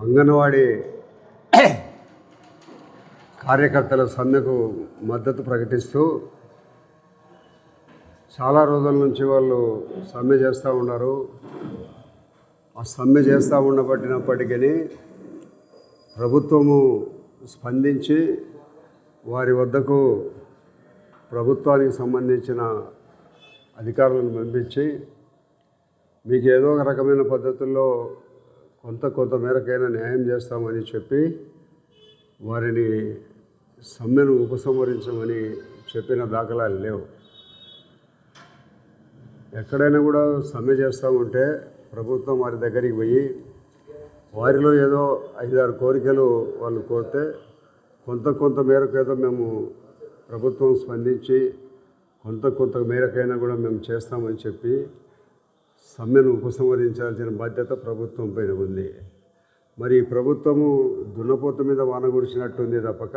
అంగన్వాడీ కార్యకర్తల సమ్మెకు మద్దతు ప్రకటిస్తూ చాలా రోజుల నుంచి వాళ్ళు సమ్మె చేస్తూ ఉన్నారు. ఆ సమ్మె చేస్తూ ఉండబట్టినప్పటికీ ప్రభుత్వము స్పందించి వారి వద్దకు ప్రభుత్వానికి సంబంధించిన అధికారులను పంపించి మీకు ఏదో ఒక రకమైన పద్ధతుల్లో కొంత కొంత మేరకైనా న్యాయం చేస్తామని చెప్పి వారిని సమ్మెను ఉపసంహరించమని చెప్పిన దాఖలాలు లేవు. ఎక్కడైనా కూడా సమ్మె చేస్తామంటే ప్రభుత్వం వారి దగ్గరికి పోయి వారిలో ఏదో ఐదారు కోరికలు వాళ్ళు కోరితే కొంత కొంత మేరకు ఏదో మేము ప్రభుత్వం స్పందించి కొంత కొంత మేరకైనా కూడా మేము చేస్తామని చెప్పి సమ్మెను ఉపసంహరించాల్సిన బాధ్యత ప్రభుత్వం పైన ఉంది. మరి ప్రభుత్వము దున్నపోత మీద వాన కురిచినట్టుంది తప్పక.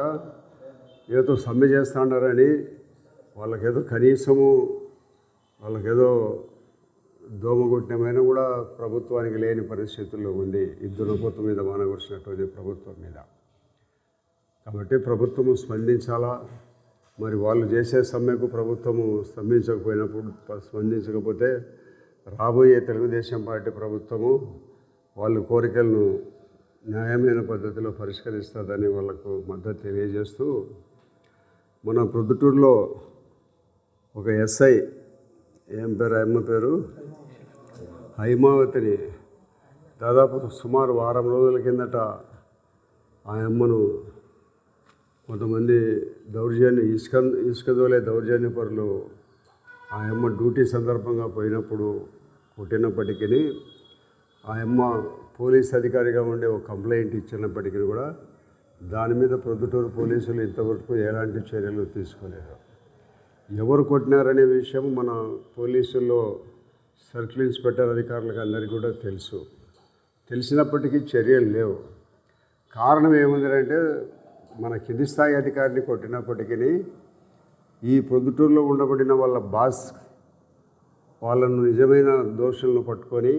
ఏదో సమ్మె చేస్తాడారని వాళ్ళకేదో కనీసము వాళ్ళకేదో దోమ కొట్టినమైనా కూడా ప్రభుత్వానికి లేని పరిస్థితుల్లో ఉంది. ఈ దున్నపోత మీద వాన కురిచినట్టుంది ప్రభుత్వం మీద. కాబట్టి ప్రభుత్వము స్పందించాలా? మరి వాళ్ళు చేసే సమ్మెకు ప్రభుత్వము స్పందించకపోయినప్పుడు స్పందించకపోతే రాబోయే తెలుగుదేశం పార్టీ ప్రభుత్వము వాళ్ళ కోరికలను న్యాయమైన పద్ధతిలో పరిష్కరిస్తుందని వాళ్ళకు మద్దతు తెలియజేస్తూ మన ప్రొద్దుటూరులో ఒక ఎస్ఐ ఏం పేరు అమ్మ పేరు? హైమావతిని దాదాపు సుమారు వారం రోజుల కిందట ఆ అమ్మను కొంతమంది దౌర్జన్య ఇసుక ఇసుక దోలే దౌర్జన్య ఆయమ్మ ఆ డ్యూటీ సందర్భంగా పోయినప్పుడు కొట్టినప్పటికీ ఆ పోలీస్ అధికారిగా ఉండే ఒక కంప్లైంట్ ఇచ్చినప్పటికీ కూడా దాని మీద ప్రొద్దుటూరు పోలీసులు ఇంతవరకు ఎలాంటి చర్యలు తీసుకోలేరు ఎవరు కొట్టినారనే విషయం మన పోలీసుల్లో సర్కిల్ ఇన్స్పెక్టర్ అధికారులకు అందరికీ కూడా తెలుసు. తెలిసినప్పటికీ చర్యలు లేవు. కారణం ఏముందంటే మన కింది స్థాయి అధికారిని కొట్టినప్పటికీ ఈ ప్రొద్దుటూరులో ఉండబడిన వాళ్ళ బాస్ వాళ్ళను నిజమైన దోషులను పట్టుకొని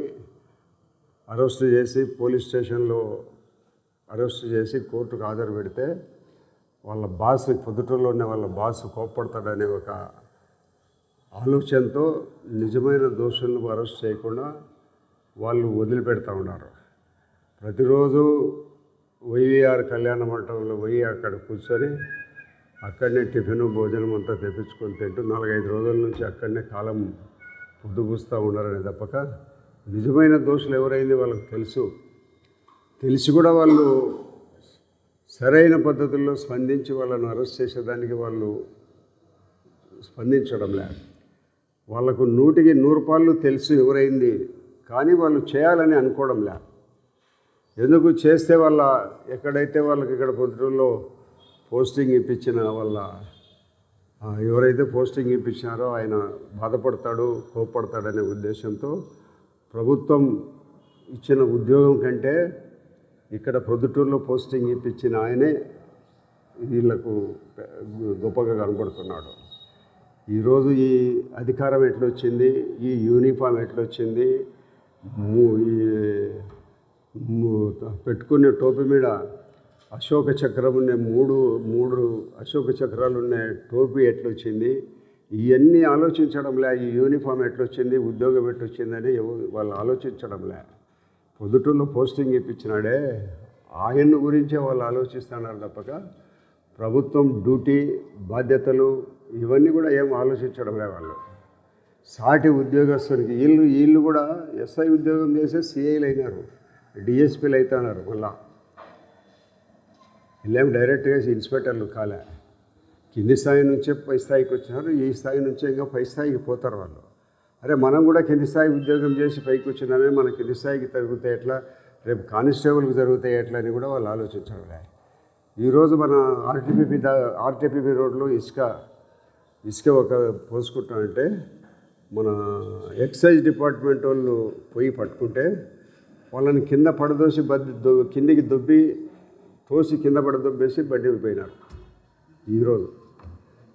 అరెస్ట్ చేసి పోలీస్ స్టేషన్లో అరెస్ట్ చేసి కోర్టుకు హాజరు పెడితే వాళ్ళ బాస్ పొద్దుటూరులో ఉన్న వాళ్ళ బాస్ కోప్పడతాడనే ఒక ఆలోచనతో నిజమైన దోషులను అరెస్ట్ చేయకుండా వాళ్ళు వదిలిపెడతా ఉన్నారు. ప్రతిరోజు వైవీఆర్ కళ్యాణ మండపంలో పోయి అక్కడ కూర్చొని అక్కడనే టిఫిన్ భోజనం అంతా తెప్పించుకొని తింటూ నాలుగైదు రోజుల నుంచి అక్కడనే కాలం పొద్దుపూస్తూ ఉన్నారని తప్పక. నిజమైన దోషులు ఎవరైంది వాళ్ళకి తెలుసు. తెలిసి కూడా వాళ్ళు సరైన పద్ధతుల్లో స్పందించి వాళ్ళను అరెస్ట్ చేసేదానికి వాళ్ళు స్పందించడం లేదు వాళ్ళకు నూటికి నూరు పాళ్ళు తెలుసు ఎవరైంది కానీ వాళ్ళు చేయాలని అనుకోవడం లే. ఎందుకు చేస్తే వాళ్ళ ఎక్కడైతే వాళ్ళకి ఇక్కడ పొద్దుటూరులో పోస్టింగ్ ఇప్పించిన వల్ల ఎవరైతే పోస్టింగ్ ఇప్పించారో ఆయన బాధపడతాడు కోప్పడతాడనే ఉద్దేశంతో ప్రభుత్వం ఇచ్చిన ఉద్యోగం కంటే ఇక్కడ ప్రొద్దుటూరులో పోస్టింగ్ ఇప్పించిన ఆయనే వీళ్ళకు గొప్పగా కనబడుతున్నాడు ఈరోజు ఈ అధికారం ఎట్లొచ్చింది ఈ యూనిఫామ్ ఎట్లొచ్చింది ఈ పెట్టుకునే టోపీ మీద అశోక చక్రం ఉన్న మూడు మూడు అశోక చక్రాలు ఉన్న టోపీ ఎట్లొచ్చింది? ఇవన్నీ ఆలోచించడంలే ఈ యూనిఫామ్ ఎట్లొచ్చింది ఉద్యోగం ఎట్లొచ్చిందని ఎవరు వాళ్ళు ఆలోచించడంలే. పొద్దుటూరులో పోస్టింగ్ ఇప్పించినాడే ఆయన గురించే వాళ్ళు ఆలోచిస్తున్నారు తప్పక. ప్రభుత్వం డ్యూటీ బాధ్యతలు ఇవన్నీ కూడా ఏం ఆలోచించడంలే వాళ్ళు. సాటి ఉద్యోగస్తునికి వీళ్ళు వీళ్ళు కూడా ఎస్ఐ ఉద్యోగం చేసే సిఐలు అయినారు డిఎస్పీలు అవుతున్నారు మళ్ళా. వెళ్ళాము డైరెక్ట్గా ఇన్స్పెక్టర్లు కాలే. కింది స్థాయి నుంచే పై స్థాయికి వచ్చినారు ఈ స్థాయి నుంచే ఇంకా పై స్థాయికి పోతారు వాళ్ళు. అరే మనం కూడా కింది స్థాయి ఉద్యోగం చేసి పైకి వచ్చినామే మన కింది స్థాయికి తగ్గుతాయి ఎట్లా? రేపు కానిస్టేబుల్కి జరుగుతాయి ఎట్లా అని కూడా వాళ్ళు ఆలోచించడం ఈరోజు మన ఆర్టీపీపీ దా ఆర్టీపీపీ రోడ్లో ఇసుక ఇసుక ఒక పోసుకుంటామంటే మన ఎక్సైజ్ డిపార్ట్మెంట్ వాళ్ళు పోయి పట్టుకుంటే వాళ్ళని కింద పడదోసి బద్ది దొ- కిందికి దొబ్బి తోసి కింద పడదొబ్బేసి బండి పోయినారు ఈరోజు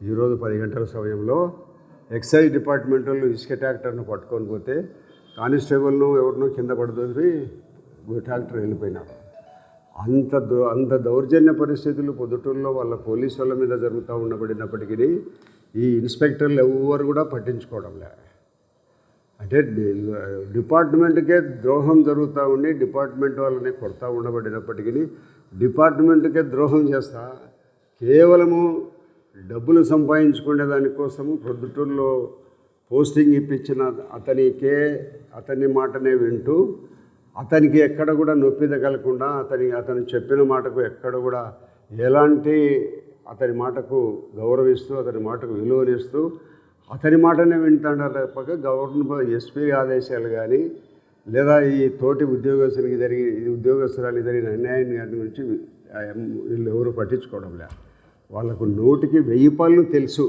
ఈరోజు పది గంటల సమయంలో ఎక్సైజ్ డిపార్ట్మెంట్ వాళ్ళు ఇసుక ట్రాక్టర్ను పట్టుకొని పోతే కానిస్టేబుల్ను ఎవరినో కింద పడదొబ్బి ట్రాక్టర్ వెళ్ళిపోయినారు. అంత దౌ అంత దౌర్జన్య పరిస్థితులు పొద్దుటూరులో వాళ్ళ పోలీసు వాళ్ళ మీద జరుగుతూ ఉండబడినప్పటికీ ఈ ఇన్స్పెక్టర్లు ఎవ్వరు కూడా పట్టించుకోవడం లేదు అంటే డిపార్ట్మెంట్కే ద్రోహం జరుగుతూ ఉండి డిపార్ట్మెంట్ వాళ్ళని కొడతా ఉండబడినప్పటికీ డిపార్ట్మెంట్కే ద్రోహం చేస్తా. కేవలము డబ్బులు సంపాదించుకునే దానికోసము ప్రొద్దుటూరులో పోస్టింగ్ ఇప్పించిన అతనికే అతని మాటనే వింటూ అతనికి ఎక్కడ కూడా నొప్పి తగలకుండా అతని అతను చెప్పిన మాటకు ఎక్కడ కూడా ఎలాంటి అతని మాటకు గౌరవిస్తూ అతని మాటకు విలువనిస్తూ అతని మాటనే వింటాడా తప్పక గవర్నమెంట్ ఎస్పీ ఆదేశాలు కానీ లేదా ఈ తోటి ఉద్యోగస్తులకి జరిగి ఈ ఉద్యోగస్తురాలు జరిగిన అన్యాయం గారి గురించి వీళ్ళు ఎవరు పట్టించుకోవడం లే. వాళ్ళకు నోటికి వెయ్యి పనులు తెలుసు.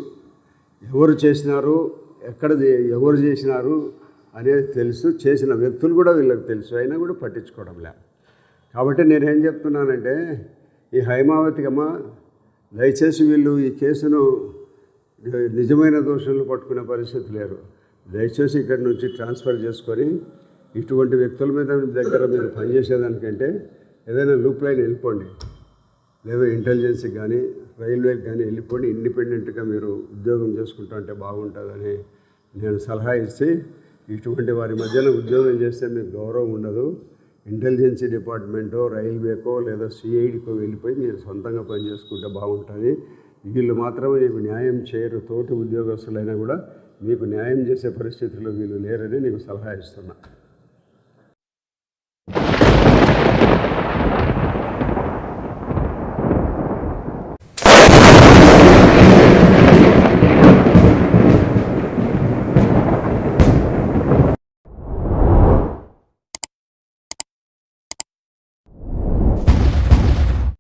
ఎవరు చేసినారు ఎక్కడ ఎవరు చేసినారు అనేది తెలుసు. చేసిన వ్యక్తులు కూడా వీళ్ళకి తెలుసు. అయినా కూడా పట్టించుకోవడం లే. కాబట్టి నేనేం చెప్తున్నానంటే ఈ హైమావతికమ్మ దయచేసి వీళ్ళు ఈ కేసును నిజమైన దోషులను పట్టుకునే పరిస్థితి లేరు దయచేసి ఇక్కడి నుంచి ట్రాన్స్ఫర్ చేసుకొని ఇటువంటి వ్యక్తుల మీద దగ్గర మీరు పనిచేసేదానికంటే ఏదైనా లూప్ లైన్ వెళ్ళిపోండి. లేదా ఇంటెలిజెన్స్కి కానీ రైల్వేకి కానీ వెళ్ళిపోండి. ఇండిపెండెంట్గా మీరు ఉద్యోగం చేసుకుంటా అంటే బాగుంటుందని నేను సలహా ఇచ్చి ఇటువంటి వారి మధ్యన ఉద్యోగం చేస్తే మీకు గౌరవం ఉండదు. ఇంటెలిజెన్సీ డిపార్ట్మెంటో రైల్వేకో లేదా సిఐడికో వెళ్ళిపోయి మీరు సొంతంగా పని చేసుకుంటే బాగుంటుంది. వీళ్ళు మాత్రమే నీకు న్యాయం చేయరు తోటి ఉద్యోగస్తులైనా కూడా మీకు న్యాయం చేసే పరిస్థితుల్లో వీళ్ళు లేరని నీకు సలహా ఇస్తున్నా.